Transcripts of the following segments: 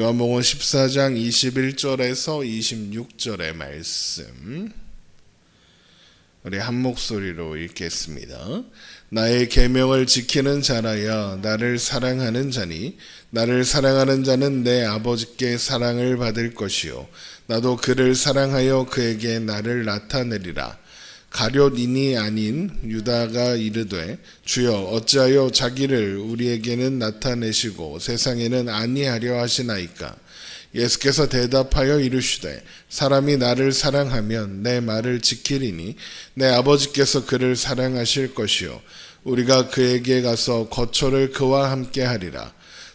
요한복음 14장 21절에서 26절의 말씀 우리 한 목소리로 읽겠습니다. 나의 계명을 지키는 자라야 나를 사랑하는 자니 나를 사랑하는 자는 내 아버지께 사랑을 받을 것이요 나도 그를 사랑하여 그에게 나를 나타내리라. 가룟인이 아닌 유다가 이르되 주여 어찌하여 자기를 우리에게는 나타내시고 세상에는 아니하려 하시나이까? 예수께서 대답하여 이르시되 사람이 나를 사랑하면 내 말을 지키리니 내 아버지께서 그를 사랑하실 것이요. 우리가 그에게 가서 거처를 그와 함께 하리라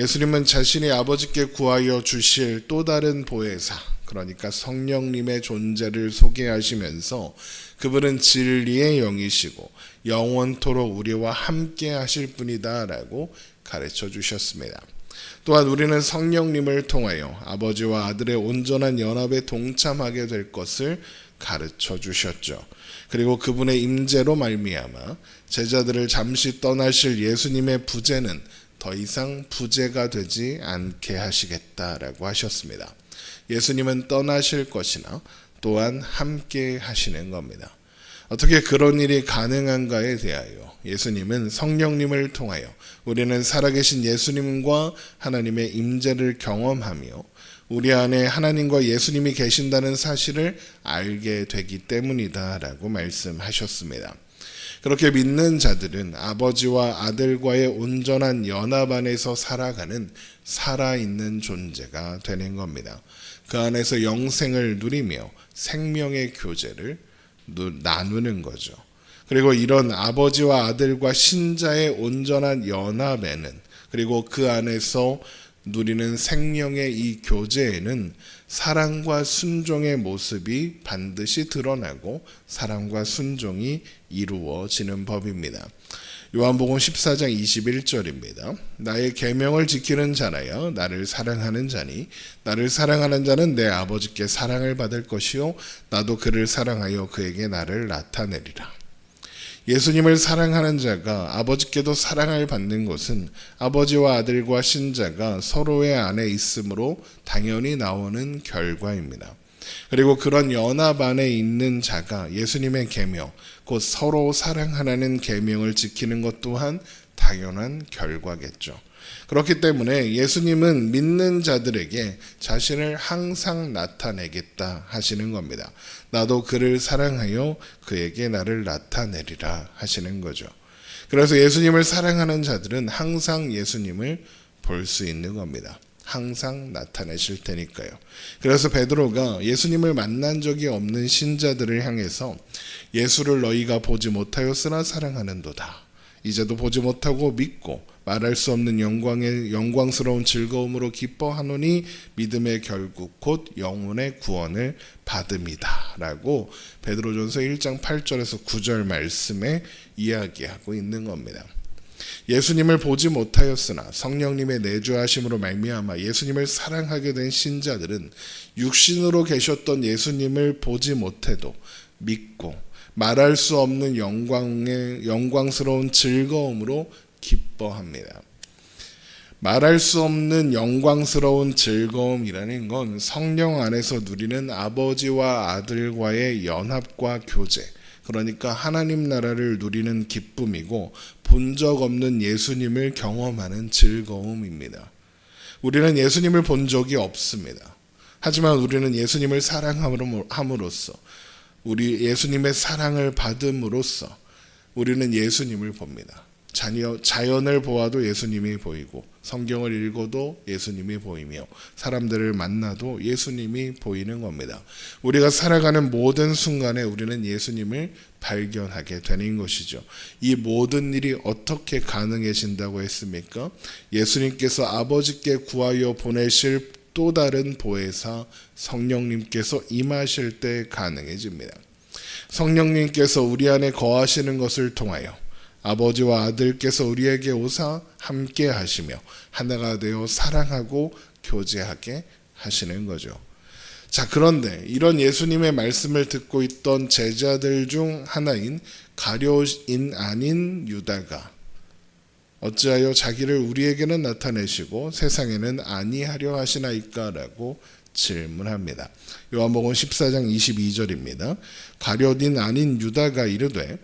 예수님은 자신이 아버지께 구하여 주실 또 다른 보혜사, 그러니까 성령님의 존재를 소개하시면서 그분은 진리의 영이시고 영원토록 우리와 함께 하실 분이다라고 가르쳐 주셨습니다. 또한 우리는 성령님을 통하여 아버지와 아들의 온전한 연합에 동참하게 될 것을 가르쳐 주셨죠. 그리고 그분의 임재로 말미암아 제자들을 잠시 떠나실 예수님의 부재는 더 이상 부재가 되지 않게 하시겠다라고 하셨습니다. 예수님은 떠나실 것이나 또한 함께 하시는 겁니다. 어떻게 그런 일이 가능한가에 대하여 예수님은 성령님을 통하여 우리는 살아계신 예수님과 하나님의 임재를 경험하며 우리 안에 하나님과 예수님이 계신다는 사실을 알게 되기 때문이다라고 말씀하셨습니다. 그렇게 믿는 자들은 아버지와 아들과의 온전한 연합 안에서 살아가는 살아있는 존재가 되는 겁니다. 그 안에서 영생을 누리며 생명의 교제를 나누는 거죠. 그리고 이런 아버지와 아들과 신자의 온전한 연합에는 그리고 그 안에서 누리는 생명의 이 교제에는 사랑과 순종의 모습이 반드시 드러나고 사랑과 순종이 이루어지는 법입니다. 요한복음 14장 21절입니다. 나의 계명을 지키는 자나여 나를 사랑하는 자니 나를 사랑하는 자는 내 아버지께 사랑을 받을 것이요 나도 그를 사랑하여 그에게 나를 나타내리라. 예수님을 사랑하는 자가 아버지께도 사랑을 받는 것은 아버지와 아들과 신자가 서로의 안에 있으므로 당연히 나오는 결과입니다. 그리고 그런 연합 안에 있는 자가 예수님의 계명, 곧 서로 사랑하라는 계명을 지키는 것 또한 당연한 결과겠죠. 그렇기 때문에 예수님은 믿는 자들에게 자신을 항상 나타내겠다 하시는 겁니다. 나도 그를 사랑하여 그에게 나를 나타내리라 하시는 거죠. 그래서 예수님을 사랑하는 자들은 항상 예수님을 볼 수 있는 겁니다. 항상 나타내실 테니까요. 그래서 베드로가 예수님을 만난 적이 없는 신자들을 향해서 예수를 너희가 보지 못하였으나 사랑하는도다. 이제도 보지 못하고 믿고 말할 수 없는 영광의 영광스러운 즐거움으로 기뻐하노니 믿음의 결국 곧 영혼의 구원을 받음이다라고 베드로전서 1장 8절에서 9절 말씀에 이야기하고 있는 겁니다. 예수님을 보지 못하였으나 성령님의 내주하심으로 말미암아 예수님을 사랑하게 된 신자들은 육신으로 계셨던 예수님을 보지 못해도 믿고 말할 수 없는 영광의 영광스러운 즐거움으로 기뻐합니다. 말할 수 없는 영광스러운 즐거움이라는 건 성령 안에서 누리는 아버지와 아들과의 연합과 교제, 그러니까 하나님 나라를 누리는 기쁨이고 본 적 없는 예수님을 경험하는 즐거움입니다. 우리는 예수님을 본 적이 없습니다. 하지만 우리는 예수님을 사랑함으로써 우리 예수님의 사랑을 받음으로써 우리는 예수님을 봅니다. 자연을 보아도 예수님이 보이고 성경을 읽어도 예수님이 보이며 사람들을 만나도 예수님이 보이는 겁니다. 우리가 살아가는 모든 순간에 우리는 예수님을 발견하게 되는 것이죠. 이 모든 일이 어떻게 가능해진다고 했습니까? 예수님께서 아버지께 구하여 보내실 또 다른 보혜사 성령님께서 임하실 때 가능해집니다. 성령님께서 우리 안에 거하시는 것을 통하여 아버지와 아들께서 우리에게 오사 함께 하시며 하나가 되어 사랑하고 교제하게 하시는 거죠. 자, 그런데 이런 예수님의 말씀을 듣고 있던 제자들 중 하나인 가룟인 아닌 유다가 어찌하여 자기를 우리에게는 나타내시고 세상에는 아니하려 하시나이까라고 질문합니다. 요한복음 14장 22절입니다. 가룟인 아닌 유다가 이르되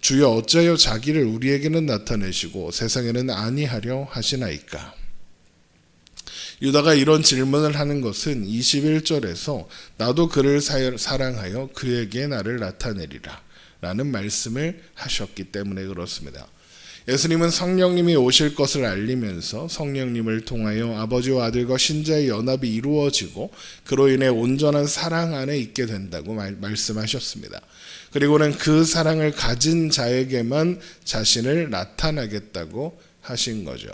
주여 어찌하여 자기를 우리에게는 나타내시고 세상에는 아니하려 하시나이까. 유다가 이런 질문을 하는 것은 21절에서 나도 그를 사랑하여 그에게 나를 나타내리라 라는 말씀을 하셨기 때문에 그렇습니다. 예수님은 성령님이 오실 것을 알리면서 성령님을 통하여 아버지와 아들과 신자의 연합이 이루어지고 그로 인해 온전한 사랑 안에 있게 된다고 말, 말씀하셨습니다. 그리고는 그 사랑을 가진 자에게만 자신을 나타나겠다고 하신 거죠.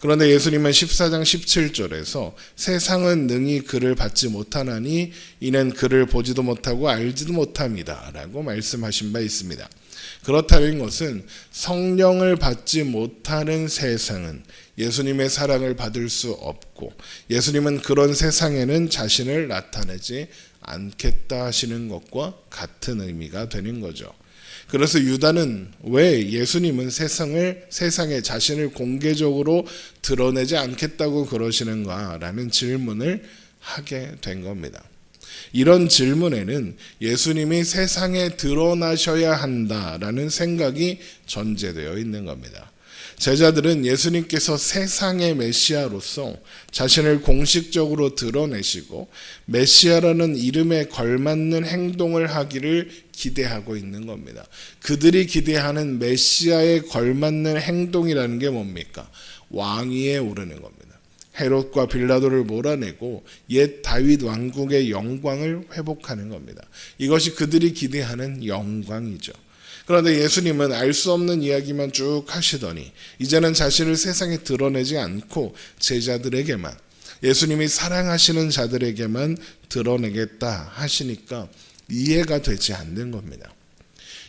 그런데 예수님은 14장 17절에서 세상은 능히 그를 받지 못하나니 이는 그를 보지도 못하고 알지도 못합니다. 라고 말씀하신 바 있습니다. 그렇다는 것은 성령을 받지 못하는 세상은 예수님의 사랑을 받을 수 없고 예수님은 그런 세상에는 자신을 나타내지 않겠다 하시는 것과 같은 의미가 되는 거죠. 그래서 유다는 왜 예수님은 세상을 세상에 자신을 공개적으로 드러내지 않겠다고 그러시는가라는 질문을 하게 된 겁니다. 이런 질문에는 예수님이 세상에 드러나셔야 한다라는 생각이 전제되어 있는 겁니다. 제자들은 예수님께서 세상의 메시아로서 자신을 공식적으로 드러내시고 메시아라는 이름에 걸맞는 행동을 하기를 기대하고 있는 겁니다. 그들이 기대하는 메시아에 걸맞는 행동이라는 게 뭡니까? 왕위에 오르는 겁니다. 헤롯과 빌라도를 몰아내고 옛 다윗 왕국의 영광을 회복하는 겁니다. 이것이 그들이 기대하는 영광이죠. 그런데 예수님은 알 수 없는 이야기만 쭉 하시더니 이제는 자신을 세상에 드러내지 않고 제자들에게만 예수님이 사랑하시는 자들에게만 드러내겠다 하시니까 이해가 되지 않는 겁니다.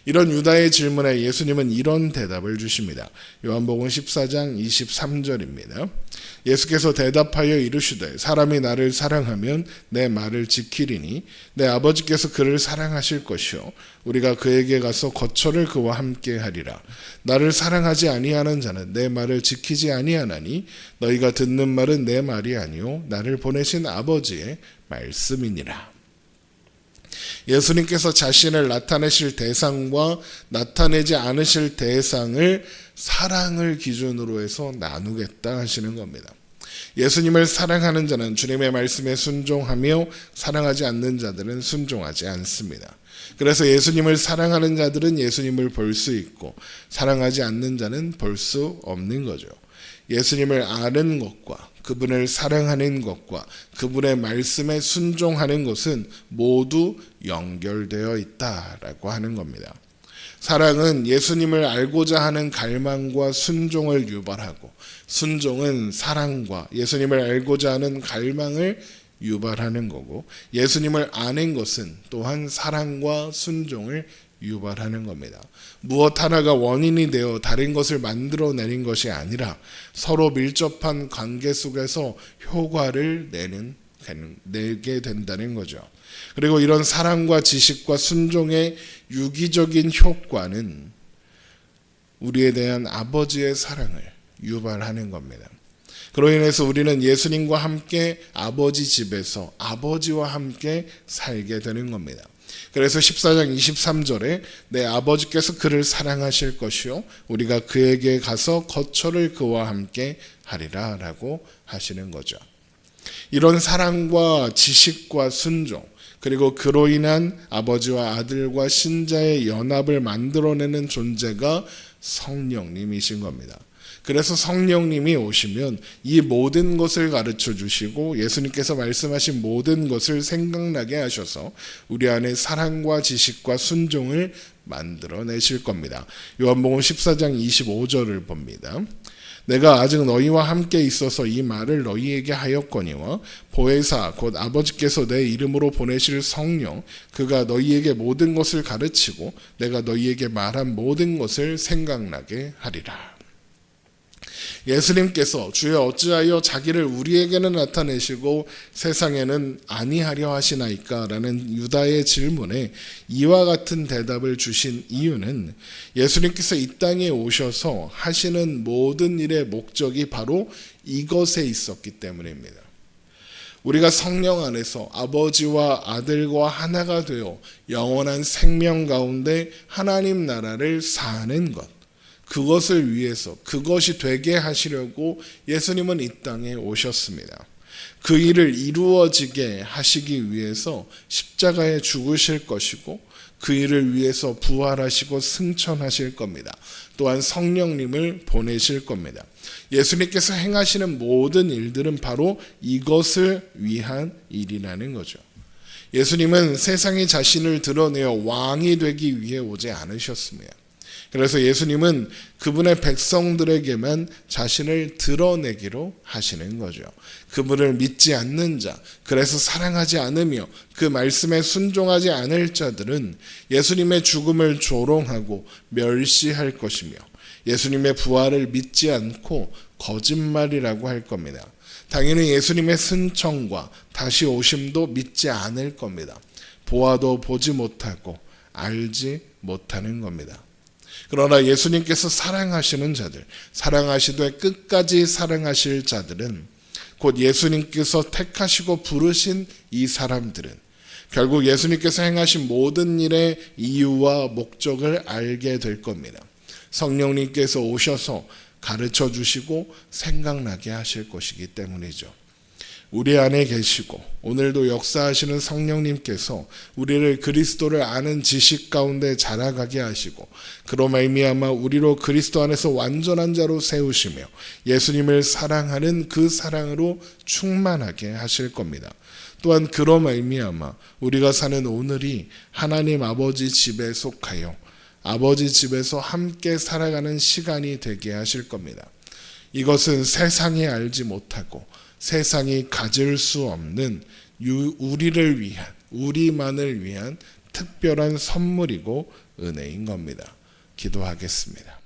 이런 유다의 질문에 예수님은 이런 대답을 주십니다. 요한복음 14장 23절입니다. 예수께서 대답하여 이르시되 사람이 나를 사랑하면 내 말을 지키리니 내 아버지께서 그를 사랑하실 것이요 우리가 그에게 가서 거처를 그와 함께 하리라 나를 사랑하지 아니하는 자는 내 말을 지키지 아니하나니 너희가 듣는 말은 내 말이 아니요 나를 보내신 아버지의 말씀이니라 예수님께서 자신을 나타내실 대상과 나타내지 않으실 대상을 사랑을 기준으로 해서 나누겠다 하시는 겁니다. 예수님을 사랑하는 자는 주님의 말씀에 순종하며 사랑하지 않는 자들은 순종하지 않습니다. 그래서 예수님을 사랑하는 자들은 예수님을 볼 수 있고 사랑하지 않는 자는 볼 수 없는 거죠. 예수님을 아는 것과 그분을 사랑하는 것과 그분의 말씀에 순종하는 것은 모두 연결되어 있다라고 하는 겁니다. 사랑은 예수님을 알고자 하는 갈망과 순종을 유발하고 순종은 사랑과 예수님을 알고자 하는 갈망을 유발하는 거고 예수님을 아는 것은 또한 사랑과 순종을 유발하는 겁니다. 무엇 하나가 원인이 되어 다른 것을 만들어내는 것이 아니라 서로 밀접한 관계 속에서 효과를 내는 내게 된다는 거죠. 그리고 이런 사랑과 지식과 순종의 유기적인 효과는 우리에 대한 아버지의 사랑을 유발하는 겁니다. 그로 인해서 우리는 예수님과 함께 아버지 집에서 아버지와 함께 살게 되는 겁니다. 그래서 14장 23절에 내 아버지께서 그를 사랑하실 것이요 우리가 그에게 가서 거처를 그와 함께 하리라라고 하시는 거죠. 이런 사랑과 지식과 순종 그리고 그로 인한 아버지와 아들과 신자의 연합을 만들어내는 존재가 성령님이신 겁니다. 그래서 성령님이 오시면 이 모든 것을 가르쳐 주시고 예수님께서 말씀하신 모든 것을 생각나게 하셔서 우리 안에 사랑과 지식과 순종을 만들어 내실 겁니다. 요한복음 14장 25절을 봅니다. 내가 아직 너희와 함께 있어서 이 말을 너희에게 하였거니와 보혜사 곧 아버지께서 내 이름으로 보내실 성령 그가 너희에게 모든 것을 가르치고 내가 너희에게 말한 모든 것을 생각나게 하리라. 예수님께서 주여 어찌하여 자기를 우리에게는 나타내시고 세상에는 아니하려 하시나이까라는 유다의 질문에 이와 같은 대답을 주신 이유는 예수님께서 이 땅에 오셔서 하시는 모든 일의 목적이 바로 이것에 있었기 때문입니다. 우리가 성령 안에서 아버지와 아들과 하나가 되어 영원한 생명 가운데 하나님 나라를 사는 것. 그것을 위해서 그것이 되게 하시려고 예수님은 이 땅에 오셨습니다. 그 일을 이루어지게 하시기 위해서 십자가에 죽으실 것이고 그 일을 위해서 부활하시고 승천하실 겁니다. 또한 성령님을 보내실 겁니다. 예수님께서 행하시는 모든 일들은 바로 이것을 위한 일이라는 거죠. 예수님은 세상에 자신을 드러내어 왕이 되기 위해 오지 않으셨습니다. 그래서 예수님은 그분의 백성들에게만 자신을 드러내기로 하시는 거죠. 그분을 믿지 않는 자, 그래서 사랑하지 않으며 그 말씀에 순종하지 않을 자들은 예수님의 죽음을 조롱하고 멸시할 것이며 예수님의 부활을 믿지 않고 거짓말이라고 할 겁니다. 당연히 예수님의 순청과 다시 오심도 믿지 않을 겁니다. 보아도 보지 못하고 알지 못하는 겁니다. 그러나 예수님께서 사랑하시는 자들, 사랑하시되 끝까지 사랑하실 자들은 곧 예수님께서 택하시고 부르신 이 사람들은 결국 예수님께서 행하신 모든 일의 이유와 목적을 알게 될 겁니다. 성령님께서 오셔서 가르쳐 주시고 생각나게 하실 것이기 때문이죠. 우리 안에 계시고 오늘도 역사하시는 성령님께서 우리를 그리스도를 아는 지식 가운데 자라가게 하시고 그로 말미암아 우리로 그리스도 안에서 완전한 자로 세우시며 예수님을 사랑하는 그 사랑으로 충만하게 하실 겁니다. 또한 그로 말미암아 우리가 사는 오늘이 하나님 아버지 집에 속하여 아버지 집에서 함께 살아가는 시간이 되게 하실 겁니다. 이것은 세상이 알지 못하고 세상이 가질 수 없는 우리를 위한 우리만을 위한 특별한 선물이고 은혜인 겁니다. 기도하겠습니다.